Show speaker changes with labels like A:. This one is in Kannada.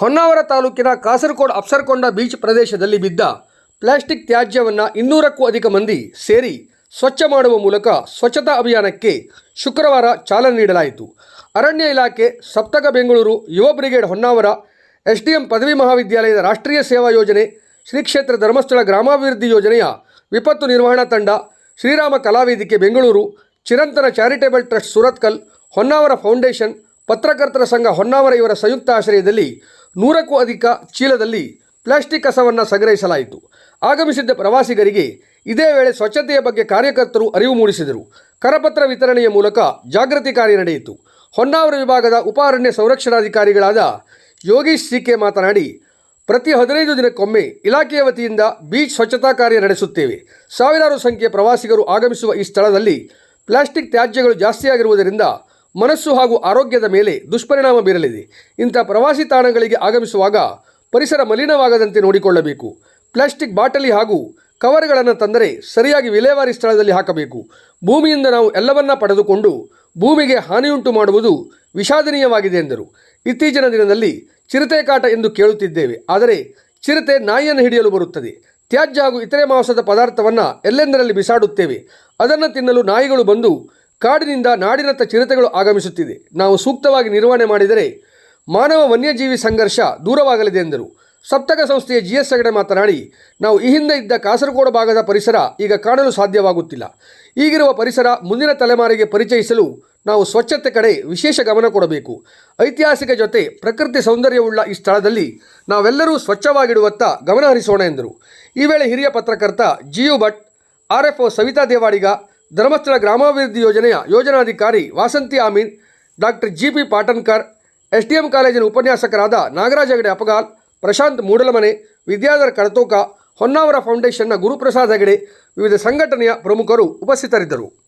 A: ಹೊನ್ನಾವರ ತಾಲೂಕಿನ ಕಾಸರಗೋಡು ಅಪ್ಸರ್ಕೊಂಡ ಬೀಚ್ ಪ್ರದೇಶದಲ್ಲಿ ಬಿದ್ದ ಪ್ಲಾಸ್ಟಿಕ್ ತ್ಯಾಜ್ಯವನ್ನು ಇನ್ನೂರಕ್ಕೂ ಅಧಿಕ ಮಂದಿ ಸೇರಿ ಸ್ವಚ್ಛ ಮಾಡುವ ಮೂಲಕ ಸ್ವಚ್ಛತಾ ಅಭಿಯಾನಕ್ಕೆ ಶುಕ್ರವಾರ ಚಾಲನೆ ನೀಡಲಾಯಿತು. ಅರಣ್ಯ ಇಲಾಖೆ, ಸಪ್ತಕ ಬೆಂಗಳೂರು, ಯುವ ಬ್ರಿಗೇಡ್ ಹೊನ್ನಾವರ, ಎಸ್ಡಿಎಂ ಪದವಿ ಮಹಾವಿದ್ಯಾಲಯದ ರಾಷ್ಟ್ರೀಯ ಸೇವಾ ಯೋಜನೆ, ಶ್ರೀ ಕ್ಷೇತ್ರ ಧರ್ಮಸ್ಥಳ ಗ್ರಾಮಾಭಿವೃದ್ಧಿ ಯೋಜನೆಯ ವಿಪತ್ತು ನಿರ್ವಹಣಾ ತಂಡ, Shrirama Kalavedike Bengaluru Chirantana charitable trust Surathkal, Honnavar foundation, ಪತ್ರಕರ್ತರ ಸಂಘ ಹೊನ್ನಾವರ ಇವರ ಸಂಯುಕ್ತ ಆಶ್ರಯದಲ್ಲಿ ನೂರಕ್ಕೂ ಅಧಿಕ ಚೀಲದಲ್ಲಿ ಪ್ಲಾಸ್ಟಿಕ್ ಕಸವನ್ನು ಸಂಗ್ರಹಿಸಲಾಯಿತು. ಆಗಮಿಸಿದ್ದ ಪ್ರವಾಸಿಗರಿಗೆ ಇದೇ ವೇಳೆ ಸ್ವಚ್ಛತೆಯ ಬಗ್ಗೆ ಕಾರ್ಯಕರ್ತರು ಅರಿವು ಮೂಡಿಸಿದರು. ಕರಪತ್ರ ವಿತರಣೆಯ ಮೂಲಕ ಜಾಗೃತಿ ಕಾರ್ಯ ನಡೆಯಿತು. ಹೊನ್ನಾವರ ವಿಭಾಗದ ಉಪ ಅರಣ್ಯ ಸಂರಕ್ಷಣಾಧಿಕಾರಿಗಳಾದ ಯೋಗೀಶ್ ಸಿಕೆ ಮಾತನಾಡಿ, ಪ್ರತಿ ಹದಿನೈದು ದಿನಕ್ಕೊಮ್ಮೆ ಇಲಾಖೆಯ ವತಿಯಿಂದ ಬೀಚ್ ಸ್ವಚ್ಛತಾ ಕಾರ್ಯ ನಡೆಸುತ್ತೇವೆ. ಸಾವಿರಾರು ಸಂಖ್ಯೆಯ ಪ್ರವಾಸಿಗರು ಆಗಮಿಸುವ ಈ ಸ್ಥಳದಲ್ಲಿ ಪ್ಲಾಸ್ಟಿಕ್ ತ್ಯಾಜ್ಯಗಳು ಜಾಸ್ತಿಯಾಗಿರುವುದರಿಂದ ಮನಸ್ಸು ಹಾಗೂ ಆರೋಗ್ಯದ ಮೇಲೆ ದುಷ್ಪರಿಣಾಮ ಬೀರಲಿದೆ. ಇಂಥ ಪ್ರವಾಸಿ ತಾಣಗಳಿಗೆ ಆಗಮಿಸುವಾಗ ಪರಿಸರ ಮಲಿನವಾಗದಂತೆ ನೋಡಿಕೊಳ್ಳಬೇಕು. ಪ್ಲಾಸ್ಟಿಕ್ ಬಾಟಲಿ ಹಾಗೂ ಕವರ್ಗಳನ್ನು ತಂದರೆ ಸರಿಯಾಗಿ ವಿಲೇವಾರಿ ಸ್ಥಳದಲ್ಲಿ ಹಾಕಬೇಕು. ಭೂಮಿಯಿಂದ ನಾವು ಎಲ್ಲವನ್ನ ಪಡೆದುಕೊಂಡು ಭೂಮಿಗೆ ಹಾನಿಯುಂಟು ಮಾಡುವುದು ವಿಷಾದನೀಯವಾಗಿದೆ ಎಂದರು. ಇತ್ತೀಚಿನ ದಿನದಲ್ಲಿ ಚಿರತೆ ಕಾಟ ಎಂದು ಕೇಳುತ್ತಿದ್ದೇವೆ. ಆದರೆ ಚಿರತೆ ನಾಯಿಯನ್ನು ಹಿಡಿಯಲು ಬರುತ್ತದೆ. ತ್ಯಾಜ್ಯ ಹಾಗೂ ಇತರೆ ಮಾಂಸದ ಪದಾರ್ಥವನ್ನು ಎಲ್ಲೆಂದರಲ್ಲಿ ಬಿಸಾಡುತ್ತೇವೆ. ಅದನ್ನು ತಿನ್ನಲು ನಾಯಿಗಳು ಬಂದು ಕಾಡಿನಿಂದ ನಾಡಿನತ್ತ ಚಿರತೆಗಳು ಆಗಮಿಸುತ್ತಿದೆ ನಾವು ಸೂಕ್ತವಾಗಿ ನಿರ್ವಹಣೆ ಮಾಡಿದರೆ ಮಾನವ ವನ್ಯಜೀವಿ ಸಂಘರ್ಷ ದೂರವಾಗಲಿದೆ ಎಂದರು. ಸಪ್ತಕ ಸಂಸ್ಥೆಯ ಜಿ ಎಸ್ ಹೆಗಡೆ ಮಾತನಾಡಿ, ನಾವು ಈ ಹಿಂದೆ ಇದ್ದ ಕಾಸರಗೋಡು ಭಾಗದ ಪರಿಸರ ಈಗ ಕಾಣಲು ಸಾಧ್ಯವಾಗುತ್ತಿಲ್ಲ. ಈಗಿರುವ ಪರಿಸರ ಮುಂದಿನ ತಲೆಮಾರಿಗೆ ಪರಿಚಯಿಸಲು ನಾವು ಸ್ವಚ್ಛತೆ ಕಡೆ ವಿಶೇಷ ಗಮನ ಕೊಡಬೇಕು. ಐತಿಹಾಸಿಕ ಜೊತೆ ಪ್ರಕೃತಿ ಸೌಂದರ್ಯವುಳ್ಳ ಈ ಸ್ಥಳದಲ್ಲಿ ನಾವೆಲ್ಲರೂ ಸ್ವಚ್ಛವಾಗಿಡುವತ್ತ ಗಮನ ಹರಿಸೋಣ ಎಂದರು. ಈ ವೇಳೆ ಹಿರಿಯ ಪತ್ರಕರ್ತ G U Bhat R F Savita Devadiga Dharmasthala ಗ್ರಾಮಾಭಿವೃದ್ಧಿ ಯೋಜನೆಯ ಯೋಜನಾಧಿಕಾರಿ Vasanthi Amin, doctor G P Patankar S D M ಕಾಲೇಜಿನ ಉಪನ್ಯಾಸಕರಾದ ನಾಗರಾಜ ಹೆಗಡೆ ಅಪಗಾಲ್, ಪ್ರಶಾಂತ್ ಮೂಡಲಮನೆ, ವಿದ್ಯಾಧರ್ ಕಡತೋಕ, ಹೊನ್ನಾವರ ಫೌಂಡೇಶನ್ನ ಗುರುಪ್ರಸಾದ್ ಹೆಗಡೆ, ವಿವಿಧ ಸಂಘಟನೆಯ ಪ್ರಮುಖರು ಉಪಸ್ಥಿತರಿದ್ದರು.